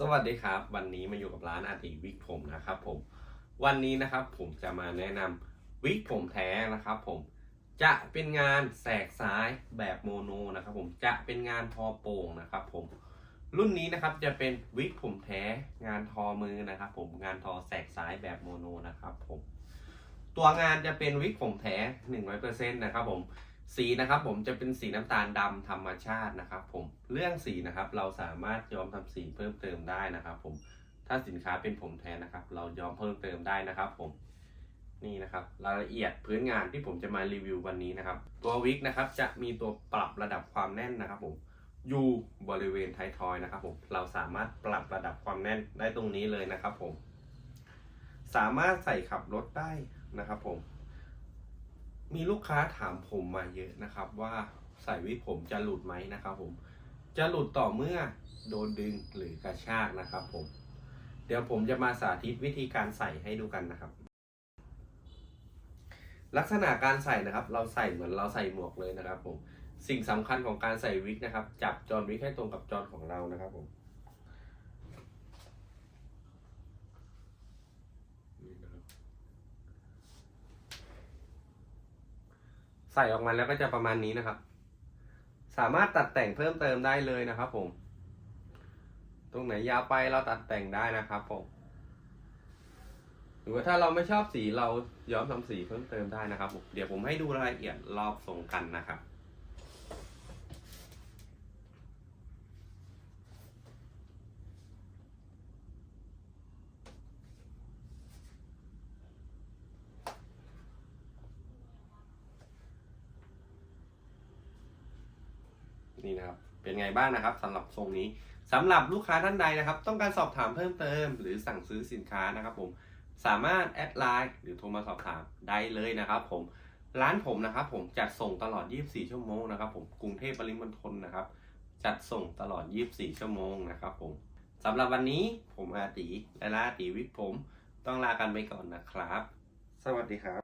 สวัสดีครับ วันนี้มาอยู่กับร้านอาติวิกผมนะครับผม วันนี้นะครับผมจะมาแนะนำวิกผมแท้นะครับผมจะเป็นงานแสกซ้ายแบบโมโนนะครับผมจะเป็นงานทอโป่งนะครับผมรุ่นนี้นะครับจะเป็นวิกผมแท้งานทอมือนะครับผมงานทอแสกซ้ายแบบโมโนนะครับผมตัวงานจะเป็นวิกผมแท้100%นะครับผม สีนะครับผมจะเป็นสีน้ำตาลดำธรรมชาตินะครับ ผมเรื่องสีนะครับ เราสามารถย้อมทำสีเพิ่มเติมได้นะครับ ผมถ้าสินค้าเป็นผมแท้นะครับ เราย้อมเพิ่มเติมได้นะครับ ผมนี่นะครับรายละเอียดพื้นงานที่ผมจะมารีวิววันนี้นะครับ ตัววิกนะครับจะมีตัวปรับระดับความแน่นนะครับ ผมอยู่บริเวณท้ายทอยนะครับ ผมเราสามารถปรับระดับความแน่นได้ตรงนี้เลยนะครับ ผม สามารถใส่ขับรถได้นะครับ ผม มีลูกค้าถามผมมาเยอะนะครับ ว่าใส่วิกผมจะหลุดไหมนะครับผมจะหลุดต่อเมื่อโดนดึงหรือกระชากนะครับผม เดี๋ยวผมจะมาสาธิตวิธีการใส่ให้ดูกันนะครับ ลักษณะการใส่นะครับ เราใส่เหมือนเราใส่หมวกเลยนะครับผมสิ่งสำคัญของการใส่วิกนะครับ จับจอนวิกให้ตรงกับจอนของเรานะครับผมนี่นะครับ ใส่ออกมาแล้วก็จะประมาณนี้นะครับ สามารถตัดแต่งเพิ่มเติมได้เลยนะครับ ผม ตรงไหนยาวไปเราตัดแต่งได้นะครับผมหรือว่าถ้าเราไม่ชอบสีเราย้อมทำสีเพิ่มเติมได้นะครับผมเดี๋ยวผมให้ดูรายละเอียดรอบทรงกันนะครับ นี่นะครับ เป็นไงบ้างนะครับสำหรับทรงนี้สำหรับลูกค้าท่านใดนะครับ ต้องการสอบถามเพิ่มเติม หรือสั่งซื้อสินค้านะครับผมสามารถแอดไลน์หรือโทรมาสอบถามได้เลยนะครับ ผมร้านผมนะครับ ผมจัดส่งตลอด 24 ชั่วโมงนะครับ ผมกรุงเทพปริมณฑลนะครับ จัดส่งตลอด 24 ชั่วโมงนะครับ ผมสำหรับวันนี้ผมอาตีและลาตีวิกผม ต้องลากันไปก่อนนะครับ สวัสดีครับ